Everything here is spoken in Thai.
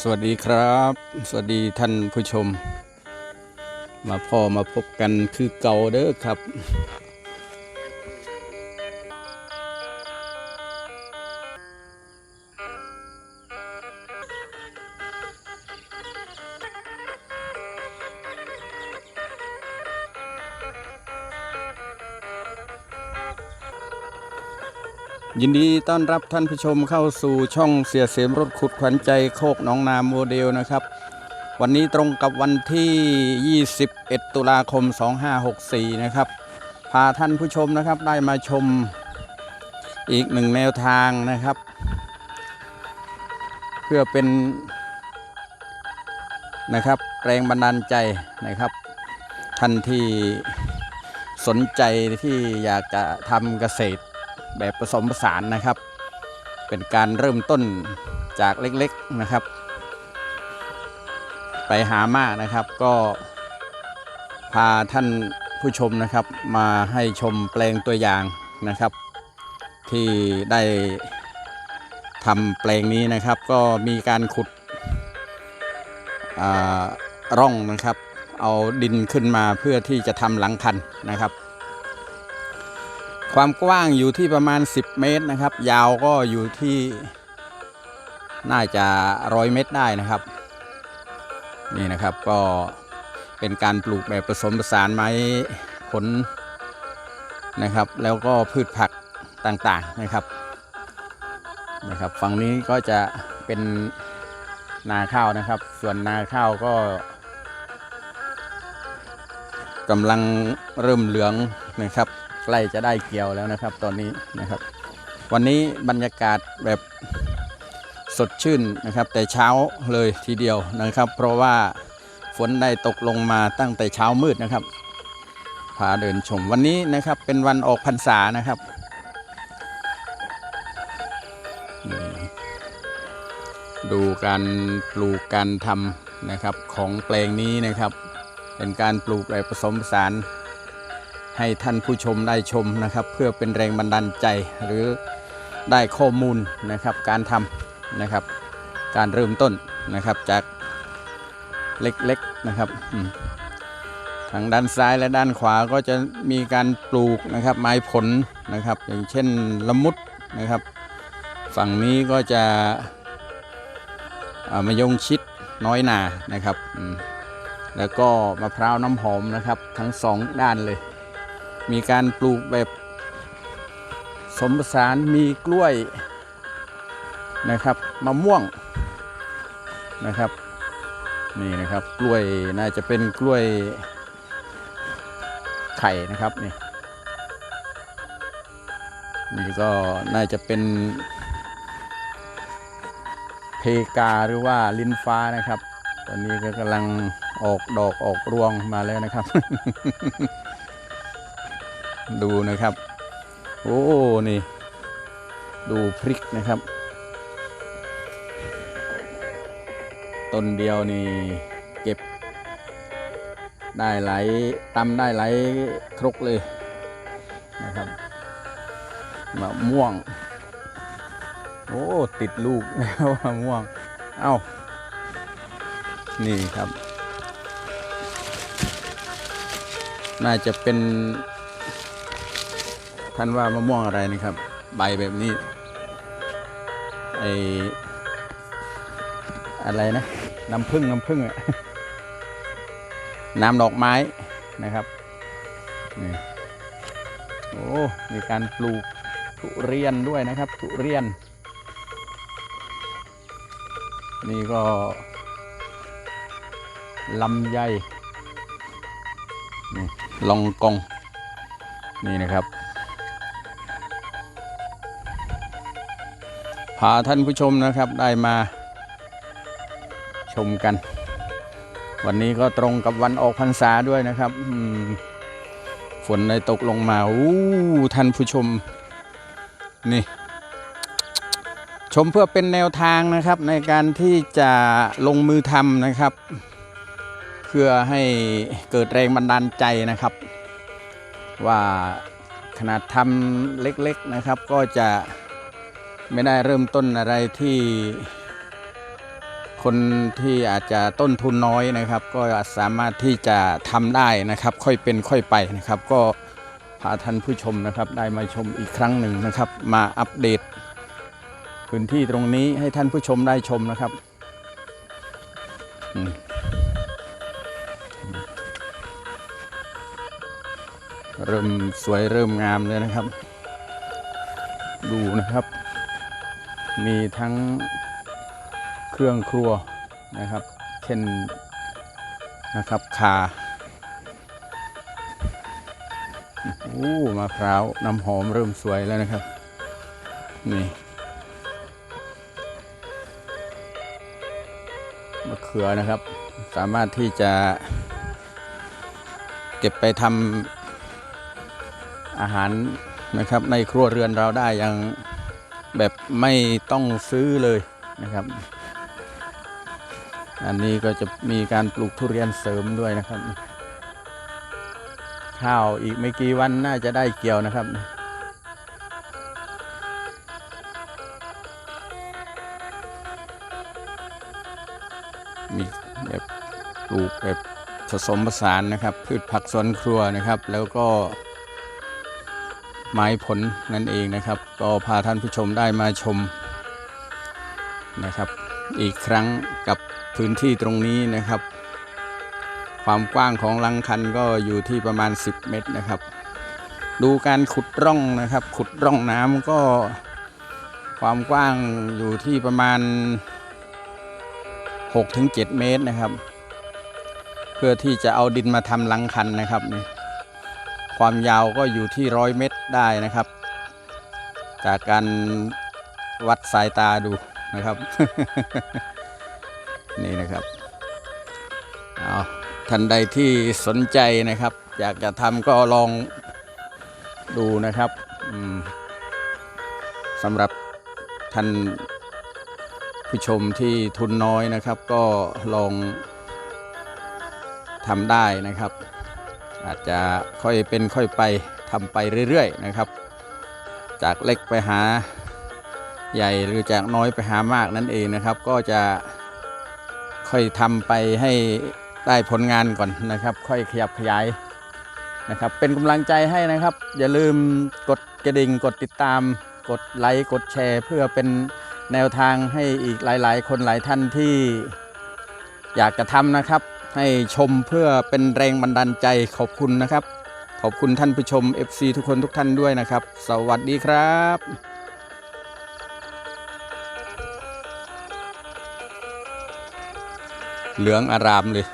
สวัสดีครับ สวัสดีท่านผู้ชม มาพ่อมาพบกันคือเก่าเด้อครับ ยินดีต้อนรับท่านผู้ชมเข้าสู่ช่องเสียเสียมรถขุดขวัญใจโคกหน้องนาโมเดลนะครับ วันนี้ตรงกับวันที่ 21 ตุลาคม 2564 นะครับ พาท่านผู้ชมนะครับได้มาชมอีกหนึ่งแนวทางนะครับ เพื่อเป็นนะครับแรงบันดาลใจนะครับ ท่านที่สนใจที่อยากจะทำเกษตร แบบผสมผสานนะครับ เป็นการเริ่มต้นจากเล็กๆนะครับ ไปหามานะครับ ก็พาท่านผู้ชมนะครับ มาให้ชมแปลงตัวอย่างนะครับ ที่ได้ทำแปลงนี้นะครับ ก็มีการขุดอ่าร่องนะครับ เอาดินขึ้นมาเพื่อที่จะทำหลังคันนะครับ ความกว้างอยู่ที่ประมาณ 10 เมตรนะครับ ยาวก็อยู่ที่น่าจะร้อยเมตรได้นะครับ นี่นะครับก็เป็นการปลูกแบบผสมผสานไม้ผลนะครับ แล้วก็พืชผักต่างๆนะครับนะครับ ฝั่งนี้ก็จะเป็นนาข้าวนะครับ ส่วนนาข้าวก็กำลังเริ่มเหลืองนะครับ ใกล้จะได้เกี่ยวแล้วนะครับ ตอนนี้นะครับ วันนี้บรรยากาศแบบสดชื่นนะครับ แต่เช้าเลยทีเดียวนะครับ เพราะว่าฝนได้ตกลงมาตั้งแต่เช้ามืดนะครับพาเดินชมวันนี้นะครับเป็นวันออกพรรษานะครับดูการปลูกการทำนะครับของแปลงนี้นะครับ เป็นการปลูกแบบผสมผสาน ให้ท่านผู้ชมได้ชมนะครับ เพื่อเป็นแรงบันดาลใจหรือได้ข้อมูลนะครับการทำนะครับ การเริ่มต้นนะครับจากเล็กๆนะครับทางด้านซ้ายและด้านขวาก็จะมีการปลูกนะครับไม้ผลนะครับ อย่างเช่นละมุดนะครับ ฝั่งนี้ก็จะอ่ามะยงชิดน้อยหนานะครับ แล้วก็มะพร้าวน้ำหอมนะครับ ทั้งสองด้านเลย มีการปลูกแบบสมผสานมีกล้วยนะครับมะม่วงนะครับนี่นะครับกล้วยน่าจะเป็นกล้วยไข่นะครับนี่นี่ก็น่าจะเป็นเพกาหรือว่าลิ้นฟ้านะครับ ตอนนี้ก็กำลังออกดอกออกรวงมาแล้วนะครับ ดูนะครับ โอ้นี่ ดูพริกนะครับ ต้นเดียวนี่ เก็บ ได้ไหลายตำได้ไหลายครกเลยนะครับมะม่วง โอ้ ติดลูกแล้วมะม่วง เอ้า นี่ครับ น่าจะเป็น ท่านว่ามะม่วงอะไรนะครับ ใบแบบนี้ไออะไรนะน้ำผึ้งน้ำผึ้งอะน้ำดอกไม้นะครับนี่โอ้มีการปลูกทุเรียนด้วยนะครับทุเรียน นี่ก็ลำไยนี่ลองกองนี่นะครับ พาท่านผู้ชมนะครับได้มาชมกัน วันนี้ก็ตรงกับวันออกพรรษาด้วยนะครับฝนได้ตกลงมาอู้ท่านผู้ชมนี่ ชมเพื่อเป็นแนวทางนะครับในการที่จะลงมือทำนะครับ เพื่อให้เกิดแรงบันดาลใจนะครับ ว่าขนาดทำเล็กๆนะครับก็จะ ไม่ได้เริ่มต้นอะไรที่คนที่อาจจะต้นทุนน้อยนะครับ ก็สามารถที่จะทำได้นะครับ ค่อยเป็นค่อยไปนะครับ ก็พาท่านผู้ชมนะครับได้มาชมอีกครั้งหนึ่งนะครับ มาอัปเดต พื้นที่ตรงนี้ให้ท่านผู้ชมได้ชมนะครับเริ่มสวยเริ่มงามเลยนะครับ ดูนะครับ มีทั้งเครื่องครัวนะครับ เช่นนะครับคาโอ้มะพร้าวน้ำหอมเริ่มสวยแล้วนะครับ นี่มะเขือนะครับ สามารถที่จะเก็บไปทำอาหารนะครับในครัวเรือนเราได้อย่าง แบบไม่ต้องซื้อเลยนะครับ อันนี้ก็จะมีการปลูกทุเรียนเสริมด้วยนะครับ ข้าวอีกไม่กี่วันน่าจะได้เกี่ยวนะครับมีแบบปลูกแบบผสมผสานนะครับ พืชผักสวนครัวนะครับ แล้วก็ ไม้ผลนั่นเองนะครับ ก็พาท่านผู้ชมได้มาชมนะครับ อีกครั้งกับพื้นที่ตรงนี้นะครับ ความกว้างของลังคันก็อยู่ที่ประมาณ 10 เมตรนะครับ ดูการขุดร่องนะครับ ขุดร่องน้ำก็ความกว้างอยู่ที่ประมาณ 6-7 เมตรนะครับ เพื่อที่จะเอาดินมาทำลังคันนะครับนี่ ความยาวก็อยู่ที่ร้อยเมตรได้นะครับ จากการวัดสายตาดูนะครับ นี่นะครับเอาท่านใดที่สนใจนะครับ อยากจะทำก็ลองดูนะครับสำหรับท่านผู้ชมที่ทุนน้อยนะครับ ก็ลองทำได้นะครับ อาจจะค่อยเป็นค่อยไปทำไปเรื่อยๆนะครับ จากเล็กไปหาใหญ่หรือจากน้อยไปหามากนั่นเองนะครับ ก็จะค่อยทำไปให้ได้ผลงานก่อนนะครับ ค่อยขยับขยายนะครับ เป็นกำลังใจให้นะครับ อย่าลืมกดกระดิ่งกดติดตาม กดไลค์กดแชร์ เพื่อเป็นแนวทางให้อีกหลาย ๆ คนหลายท่านที่อยากจะทำนะครับ ให้ชมเพื่อเป็นแรงบันดาลใจขอบคุณนะครับ ขอบคุณท่านผู้ชม FC ทุกคนทุกท่านด้วยนะครับ สวัสดีครับเหลืองอารามเลย